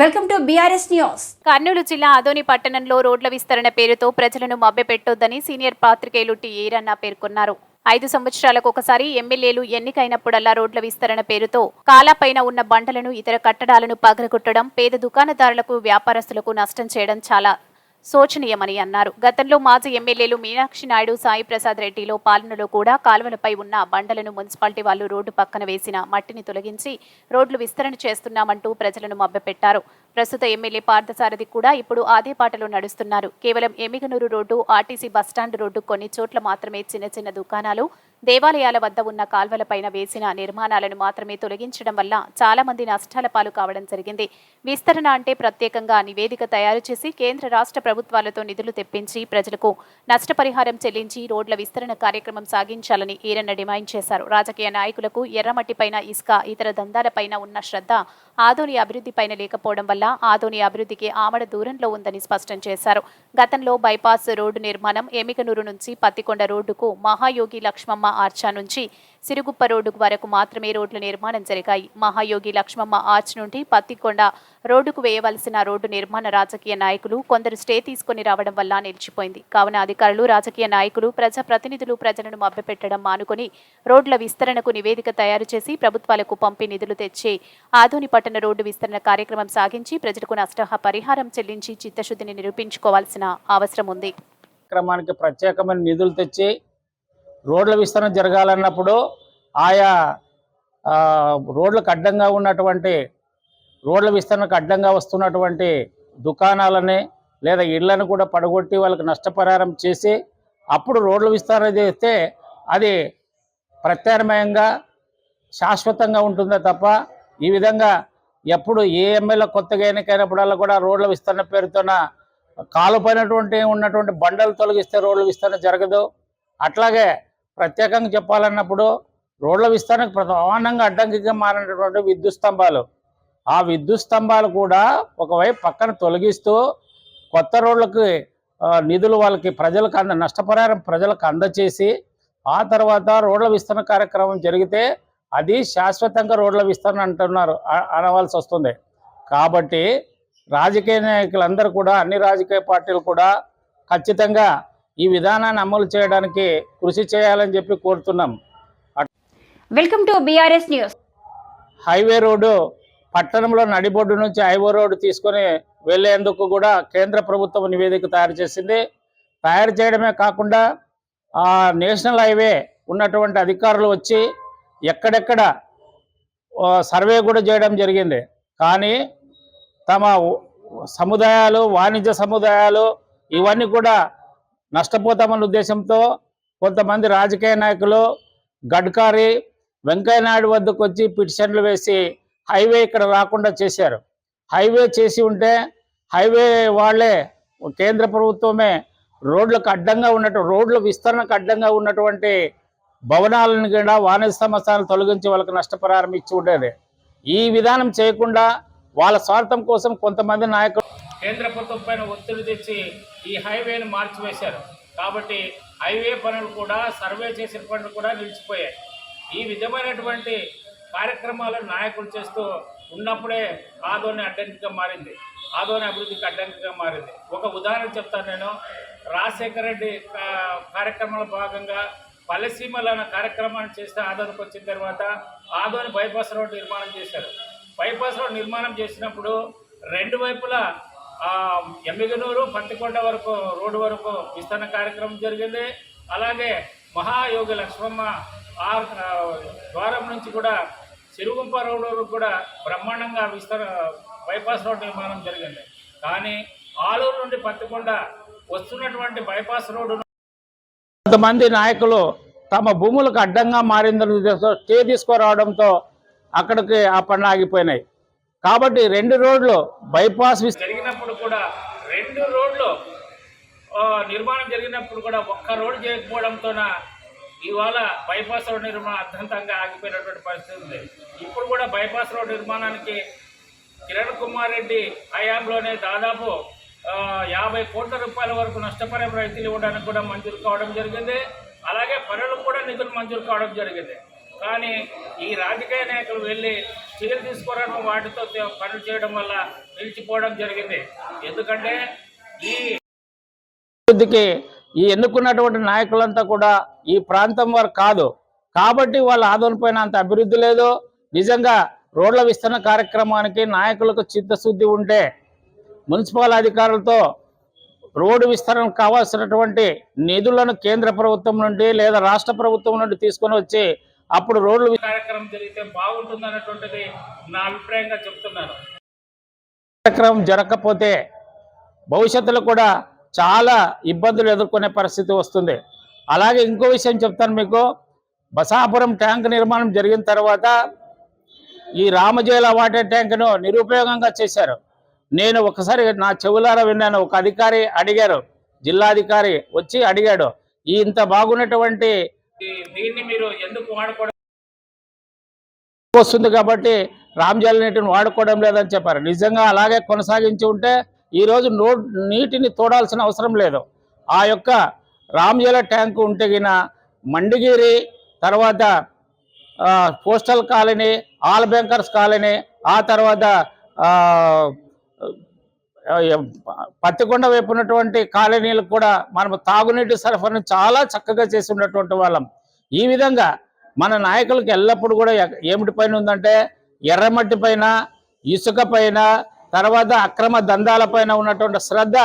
Welcome to BRS news Kurnool జిల్లా ఆదోని పట్టణంలో రోడ్ల విస్తరణ పేరుతో ప్రజలను మభ్యపెట్టొద్దని సీనియర్ పాత్రికేయులు టి ఈరన్న పేర్కొన్నారు. ఐదు సంవత్సరాలకు ఒకసారి ఎమ్మెల్యేలు ఎన్నికైనప్పుడల్లా రోడ్ల విస్తరణ పేరుతో కాలాపైన ఉన్న బండలను ఇతర కట్టడాలను పగలగొట్టడం పేద దుకాణదారులకు వ్యాపారస్తులకు నష్టం చేయడం చాలా శోచనీయమని అన్నారు. గతంలో మాజీ ఎమ్మెల్యేలు మీనాక్షి నాయుడు సాయి ప్రసాద్ రెడ్డిలో పాలనలో కూడా కాలువలపై ఉన్న బండలను మున్సిపాలిటీ వాళ్ళు రోడ్డు పక్కన వేసిన మట్టిని తొలగించి రోడ్లు విస్తరణ చేస్తున్నామంటూ ప్రజలను మభ్యపెట్టారు. ప్రస్తుత ఎమ్మెల్యే పార్థసారథి కూడా ఇప్పుడు అదే పాటలో నడుస్తున్నారు. కేవలం Yemmiganur road RTC bus stand road కొన్ని చోట్ల మాత్రమే చిన్న చిన్న దుకాణాలు దేవాలయాల వద్ద ఉన్న కాల్వలపైన వేసిన నిర్మాణాలను మాత్రమే తొలగించడం వల్ల చాలా మంది నష్టాల పాలు కావడం జరిగింది. విస్తరణ అంటే ప్రత్యేకంగా నివేదిక తయారు చేసి కేంద్ర రాష్ట్ర ప్రభుత్వాలతో నిధులు తెప్పించి ప్రజలకు నష్టపరిహారం చెల్లించి రోడ్ల విస్తరణ కార్యక్రమం సాగించాలని ఈరన్న డిమాండ్ చేశారు. రాజకీయ నాయకులకు ఎర్రమట్టిపైన ఇసుక ఇతర దందాలపైన ఉన్న శ్రద్ధ ఆదోని అభివృద్ధిపైన లేకపోవడం వల్ల ఆదోని అభివృద్ధికి ఆమడ దూరంలో ఉందని స్పష్టం చేశారు. గతంలో బైపాస్ రోడ్డు నిర్మాణం ఎమికనూరు నుంచి పత్తికొండ రోడ్డుకు మహాయోగి లక్ష్మమ్మ ఆర్చా నుంచి సిరుగుప్ప రోడ్డు వరకు మాత్రమే రోడ్ల నిర్మాణం జరిగాయి. మహాయోగి లక్ష్మమ్మ ఆర్చ్ నుండి పత్తికొండ రోడ్డుకు వేయవలసిన రోడ్డు నిర్మాణ రాజకీయ నాయకులు కొందరు స్టే తీసుకొని రావడం వల్ల నిలిచిపోయింది. కావున అధికారులు రాజకీయ నాయకులు ప్రజాప్రతినిధులు ప్రజలను మభ్యపెట్టడం మానుకొని రోడ్ల విస్తరణకు నివేదిక తయారు చేసి ప్రభుత్వాలకు పంపి నిధులు తెచ్చి ఆధుని పట్టణ రోడ్డు విస్తరణ కార్యక్రమం సాగించి ప్రజలకు నష్ట పరిహారం చెల్లించి చిత్తశుద్ధిని నిరూపించుకోవాల్సిన అవసరం ఉంది. క్రమానికి ప్రత్యేకమైన నిధులు తెచ్చి రోడ్ల విస్తరణ జరగాలన్నప్పుడు ఆయా రోడ్లకు అడ్డంగా ఉన్నటువంటి రోడ్ల విస్తరణకు అడ్డంగా వస్తున్నటువంటి దుకాణాలని లేదా ఇళ్ళను కూడా పడగొట్టి వాళ్ళకి నష్టపరిహారం చేసి అప్పుడు రోడ్ల విస్తరణ చేస్తే అది ప్రత్యామ్నాయంగా శాశ్వతంగా ఉంటుందే తప్ప ఈ విధంగా ఎప్పుడు ఏ ఎమ్మెల్యే కొత్తగా ఎన్నికైనప్పుడల్లా కూడా రోడ్ల విస్తరణ పేరుతోన కాలుపైనటువంటి ఉన్నటువంటి బండలు తొలగిస్తే రోడ్ల విస్తరణ జరగదు. అట్లాగే ప్రత్యేకంగా చెప్పాలన్నప్పుడు రోడ్ల విస్తరణకు ప్రధానంగా అడ్డంకిగా మారినటువంటి విద్యుత్ స్తంభాలు. ఆ విద్యుత్ స్తంభాలు కూడా ఒకవైపు పక్కన తొలగిస్తూ కొత్త రోడ్లకి నిధులు వాళ్ళకి ప్రజలకు అంద నష్టపరిహారం ప్రజలకు అందచేసి ఆ తర్వాత రోడ్ల విస్తరణ కార్యక్రమం జరిగితే అది శాశ్వతంగా రోడ్ల విస్తరణ అంటున్నారు అనవలసి వస్తుంది. కాబట్టి రాజకీయ నాయకులందరూ కూడా అన్ని రాజకీయ పార్టీలు కూడా ఖచ్చితంగా ఈ విధానాన్ని అమలు చేయడానికి కృషి చేయాలని చెప్పి కోరుతున్నాం. Welcome to BRS news. Highway road పట్టణంలో నడిబొడ్డు నుంచి హైవే రోడ్డు తీసుకొని వెళ్ళేందుకు కూడా కేంద్ర ప్రభుత్వం నివేదిక తయారు చేసింది. తయారు చేయడమే కాకుండా ఆ నేషనల్ హైవే ఉన్నటువంటి అధికారులు వచ్చి ఎక్కడెక్కడ సర్వే కూడా చేయడం జరిగింది. కానీ తమ సముదాయాలు వాణిజ్య సముదాయాలు ఇవన్నీ కూడా నష్టపోతామన్న ఉద్దేశంతో కొంతమంది రాజకీయ నాయకులు గడ్కారీ వెంకయ్యనాయుడు వద్దకు వచ్చి పిటిషన్లు వేసి హైవే ఇక్కడ రాకుండా చేశారు. హైవే చేసి ఉంటే హైవే వాళ్ళే కేంద్ర ప్రభుత్వమే రోడ్లకు అడ్డంగా ఉన్నట్టు రోడ్ల విస్తరణకు అడ్డంగా ఉన్నటువంటి భవనాలను కూడా వాణిజ్య సంస్థలు తొలగించి వాళ్ళకి నష్టపరిహారం ఇచ్చి ఉండేది. ఈ విధానం చేయకుండా వాళ్ళ స్వార్థం కోసం కొంతమంది నాయకులు కేంద్ర ప్రభుత్వం పైన ఒత్తిడి తెచ్చి ఈ హైవేను మార్చివేశారు. కాబట్టి హైవే పనులు కూడా సర్వే చేసిన పనులు కూడా నిలిచిపోయాయి. ఈ విధమైనటువంటి కార్యక్రమాలను నాయకులు చేస్తూ ఉన్నప్పుడే ఆదోని అడ్డంకిగా మారింది. ఆదోని అభివృద్ధికి అడ్డంకిగా మారింది. ఒక ఉదాహరణ చెప్తాను నేను. రాజశేఖర రెడ్డి కా- కార్యక్రమంలో భాగంగా పల్లెసీమలు అనే కార్యక్రమాన్ని చేస్తే ఆదోనికి వచ్చిన తర్వాత ఆదోని బైపాస్ రోడ్ నిర్మాణం చేశారు. బైపాస్ రోడ్ నిర్మాణం చేసినప్పుడు రెండు వైపులా ఎమ్మిగనూరు పత్తికొండ వరకు రోడ్డు వరకు విస్తరణ కార్యక్రమం జరిగింది. అలాగే మహాయోగి లక్ష్మమ్మ ఆ ద్వారం నుంచి కూడా సిరుగుంప రోడ్డు వరకు కూడా బ్రహ్మాండంగా విస్తర బైపాస్ రోడ్డు నిర్మాణం జరిగింది. కానీ ఆలూరు నుండి పత్తికొండ వస్తున్నటువంటి బైపాస్ రోడ్డు కొంతమంది నాయకులు తమ భూములకు అడ్డంగా మారిందని స్టే తీసుకురావడంతో అక్కడికి ఆ పనులు ఆగిపోయినాయి. కాబట్టి రెండు రోడ్లు బైపాస్ జరిగినప్పుడు కూడా రెండు రోడ్లు నిర్మాణం జరిగినప్పుడు కూడా ఒక్క రోడ్డు చేయకపోవడంతో ఇవాళ బైపాస్ రోడ్ నిర్మాణం అర్థంతంగా ఆగిపోయినటువంటి పరిస్థితి ఉంది. ఇప్పుడు కూడా బైపాస్ రోడ్ నిర్మాణానికి కిరణ్ కుమార్ రెడ్డి హయాంలోనే దాదాపు యాభై కోట్ల రూపాయల వరకు నష్టపరిహారం రైతులు ఇవ్వడానికి కూడా మంజూరు కావడం జరిగింది. అలాగే పనులకు కూడా నిధులు మంజూరు కావడం జరిగింది. కానీ ఈ రాజకీయ నాయకులు వెళ్ళి చర్యలు తీసుకోవడం వాటితో పనులు చేయడం వల్ల నిలిచిపోవడం జరిగింది. ఎందుకంటే ఈ అభివృద్ధికి ఈ ఎన్నుకున్నటువంటి నాయకులంతా కూడా ఈ ప్రాంతం వారు కాదు. కాబట్టి వాళ్ళ ఆదోని పైన అంత అభివృద్ధి లేదు. నిజంగా రోడ్ల విస్తరణ కార్యక్రమానికి నాయకులకు చిత్తశుద్ధి ఉంటే మున్సిపల్ అధికారులతో రోడ్డు విస్తరణకు కావాల్సినటువంటి నిధులను కేంద్ర ప్రభుత్వం నుండి లేదా రాష్ట్ర ప్రభుత్వం నుండి తీసుకొని వచ్చి అప్పుడు రోడ్లు కార్యక్రమం జరిగితే బాగుంటుంది అన్నటువంటిది నా అభిప్రాయంగా చెప్తున్నాను. కార్యక్రమం జరగకపోతే భవిష్యత్తులో కూడా చాలా ఇబ్బందులు ఎదుర్కొనే పరిస్థితి వస్తుంది. అలాగే ఇంకో విషయం చెప్తాను మీకు. బసాపురం ట్యాంక్ నిర్మాణం జరిగిన తర్వాత ఈ రామజేల వాటర్ ట్యాంక్ను నిరుపయోగంగా చేశారు. నేను ఒకసారి నా చెవులారా విన్నాను. ఒక అధికారి అడిగారు. జిల్లాధికారి వచ్చి అడిగాడు. ఈ ఇంత బాగున్నటువంటి దీన్ని మీరు ఎందుకు వాడుకోవడం? వస్తుంది కాబట్టి రామ్జల్ నీటిని వాడుకోవడం లేదని చెప్పారు. నిజంగా అలాగే కొనసాగించి ఉంటే ఈరోజు నో నీటిని తోడాల్సిన అవసరం లేదు. ఆ యొక్క రామ్జల ట్యాంకు ఉంటే గిన మండిగిరి తర్వాత postal colony all bankers colony ఆ తర్వాత ఆ, పత్తికొండ వైపు ఉన్నటువంటి కాలనీలకు కూడా మనము తాగునీటి సరఫరాను చాలా చక్కగా చేసి ఉన్నటువంటి వాళ్ళం. ఈ విధంగా మన నాయకులకు ఎల్లప్పుడూ కూడా ఏమిటి పైన ఉందంటే ఎర్రమట్టి పైన ఇసుక పైన తర్వాత అక్రమ దందాల పైన ఉన్నటువంటి శ్రద్ధ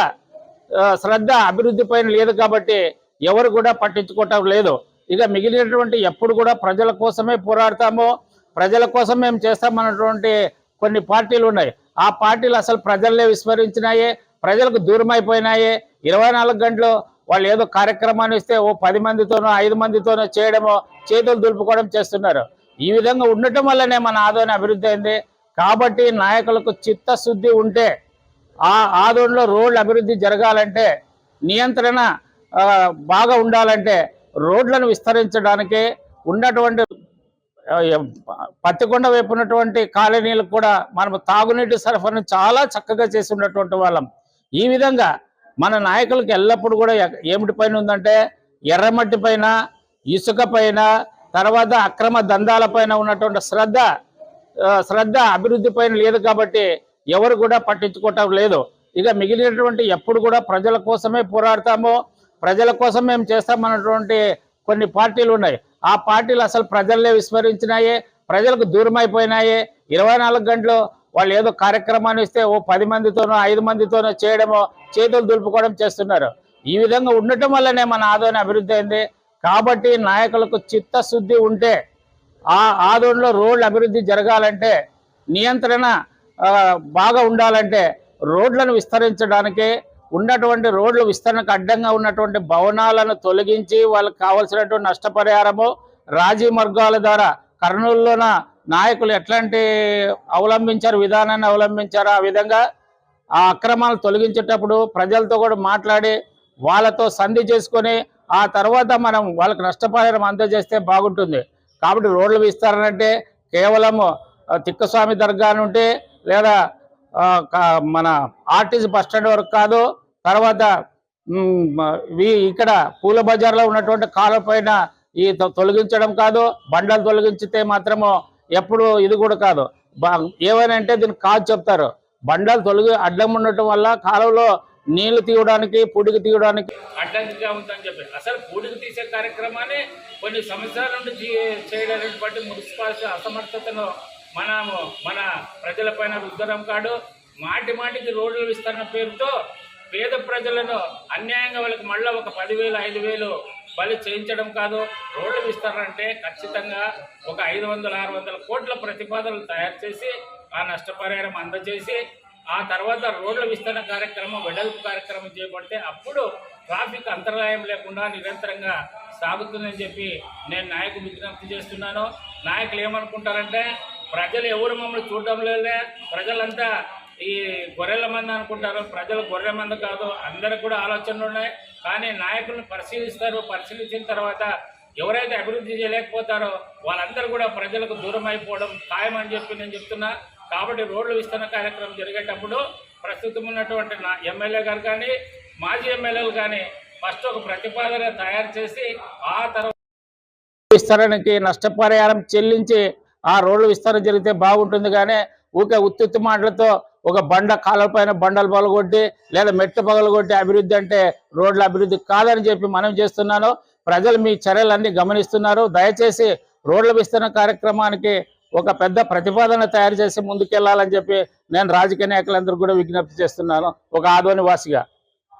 శ్రద్ధ అభివృద్ధి పైన లేదు కాబట్టి ఎవరు కూడా పట్టించుకోవటం లేదు. ఇక మిగిలినటువంటి ఎప్పుడు కూడా ప్రజల కోసమే పోరాడతాము. ప్రజల కోసం మేము చేస్తామన్నటువంటి కొన్ని పార్టీలు ఉన్నాయి. ఆ పార్టీలు అసలు ప్రజల్నే విస్మరించినాయే ప్రజలకు దూరం అయిపోయినాయి ఇరవై నాలుగు గంటలు వాళ్ళు ఏదో కార్యక్రమాన్ని ఇస్తే ఓ పది మందితోనో ఐదు మందితోనో చేయడమో చేతులు దులుపుకోవడం చేస్తున్నారు. ఈ విధంగా ఉండటం వల్లనే మన ఆదోని అభివృద్ధి అయింది. కాబట్టి నాయకులకు చిత్తశుద్ధి ఉంటే ఆ ఆదోనిలో రోడ్లు అభివృద్ధి జరగాలంటే నియంత్రణ బాగా ఉండాలంటే రోడ్లను విస్తరించడానికి ఉన్నటువంటి పత్తికొండ వైపు ఉన్నటువంటి కాలనీలకు కూడా మనం తాగునీటి సరఫరాను చాలా చక్కగా చేసి ఉన్నటువంటి వాళ్ళం. ఈ విధంగా మన నాయకులకు ఎల్లప్పుడూ కూడా ఏమిటి పైన ఉందంటే ఎర్రమట్టి పైన ఇసుక పైన తర్వాత అక్రమ దందాల పైన ఉన్నటువంటి శ్రద్ధ శ్రద్ధ అభివృద్ధి పైన లేదు కాబట్టి ఎవరు కూడా పట్టించుకోవటం లేదు. ఇక మిగిలినటువంటి ఎప్పుడు కూడా ప్రజల కోసమే పోరాడతాము. ప్రజల కోసం మేము చేస్తామన్నటువంటి కొన్ని పార్టీలు ఉన్నాయి. ఆ పార్టీలు అసలు ప్రజల్నే విస్మరించినాయి ప్రజలకు దూరం అయిపోయినాయి ఇరవై నాలుగు గంటలు వాళ్ళు ఏదో కార్యక్రమాన్ని ఇస్తే ఓ పది మందితోనో ఐదు మందితోనో చేయడమో చేతులు దులుపుకోవడం చేస్తున్నారు. ఈ విధంగా ఉండటం వల్లనే మన ఆదోని అభివృద్ధి అయింది. కాబట్టి నాయకులకు చిత్తశుద్ధి ఉంటే ఆ ఆదోనిలో రోడ్లు అభివృద్ధి జరగాలంటే నియంత్రణ బాగా ఉండాలంటే రోడ్లను విస్తరించడానికి ఉన్నటువంటి రోడ్లు విస్తరణకు అడ్డంగా ఉన్నటువంటి భవనాలను తొలగించి వాళ్ళకి కావలసినటువంటి నష్టపరిహారము రాజీ మార్గాల ద్వారా కర్నూలులోన నాయకులు ఎట్లాంటి అవలంబించారు విధానాన్ని అవలంబించారు ఆ విధంగా ఆ అక్రమాలు తొలగించేటప్పుడు ప్రజలతో కూడా మాట్లాడి వాళ్ళతో సంధి చేసుకొని ఆ తర్వాత మనం వాళ్ళకి నష్టపరిహారం అందజేస్తే బాగుంటుంది. కాబట్టి రోడ్లు విస్తరణ అంటే కేవలం తిక్కస్వామి దర్గా నుండి లేదా మన ఆర్టీసీ బస్ స్టాండ్ వరకు కాదు తర్వాత ఇక్కడ పూల బజార్లో ఉన్నటువంటి కాలువ పైన ఈ తొలగించడం కాదు బండలు తొలగించితే మాత్రము ఎప్పుడు ఇది కూడా కాదు. బా- ఏమైనా అంటే దీనికి కాదు చెప్తారు. బండలు తొలగి అడ్డం ఉండటం వల్ల కాలంలో నీళ్ళు తీయడానికి పొడికి తీయడానికి అడ్డంకిగా ఉందని చెప్పి అసలు పొడికి తీసే కార్యక్రమాన్ని కొన్ని సంవత్సరాల నుండి చే- మున్సిపాలిటీ అసమర్థతను మనము మన ప్రజలపైన రుద్దడం కాడు మాటి మాటికి రోడ్ల విస్తరణ పేరుతో పేద ప్రజలను అన్యాయంగా వాళ్ళకి మళ్ళీ ఒక పదివేలు ఐదు వేలు బలి చేయించడం కాదు రోడ్ల విస్తరణ అంటే ఖచ్చితంగా ఒక ఐదు వందల ఆరు వందల కోట్ల ప్రతిపాదనలు తయారు చేసి ఆ నష్టపరిహారం అందజేసి ఆ తర్వాత రోడ్ల విస్తరణ కార్యక్రమం వెడల్పు కార్యక్రమం చేపడితే అప్పుడు ట్రాఫిక్ అంతరాయం లేకుండా నిరంతరంగా సాగుతుందని చెప్పి నేను నాయకులు విజ్ఞప్తి చేస్తున్నాను. నాయకులు ఏమనుకుంటారంటే ప్రజలు ఎవరు మమ్మల్ని చూడడం లేదే ప్రజలంతా ఈ గొర్రెల మంది అనుకుంటారు. ప్రజలు గొర్రెల మంది కాదు అందరికి కూడా ఆలోచనలు ఉన్నాయి. కానీ నాయకులను పరిశీలిస్తారు. పరిశీలించిన తర్వాత ఎవరైతే అభివృద్ధి చేయలేకపోతారో వాళ్ళందరూ కూడా ప్రజలకు దూరం అయిపోవడం ఖాయమని చెప్పి నేను చెప్తున్నా. కాబట్టి రోడ్ల విస్తరణ కార్యక్రమం జరిగేటప్పుడు ప్రస్తుతం ఉన్నటువంటి నా ఎమ్మెల్యే గారు కానీ మాజీ ఎమ్మెల్యేలు కానీ ఫస్ట్ ఒక ప్రతిపాదన తయారు చేసి ఆ తర్వాత విస్తరణకి నష్టపరిహారం చెల్లించి ఆ రోడ్లు విస్తరణ జరిగితే బాగుంటుంది. కానీ ఊకే ఉత్తుత్తి మాటలతో ఒక బండ కాలపైన పైన బండలు పగలగొట్టి లేదా మెట్టు పగలగొట్టి అభివృద్ధి అంటే రోడ్ల అభివృద్ధి కాదని చెప్పి మనం చేస్తున్నాను. ప్రజలు మీ చర్యలన్నీ గమనిస్తున్నారు. దయచేసి రోడ్ల విస్తరణ కార్యక్రమానికి ఒక పెద్ద ప్రతిపాదన తయారు చేసి ముందుకెళ్ళాలని చెప్పి నేను రాజకీయ నాయకులందరూ కూడా విజ్ఞప్తి చేస్తున్నాను. ఒక ఆదోని వాసిగా.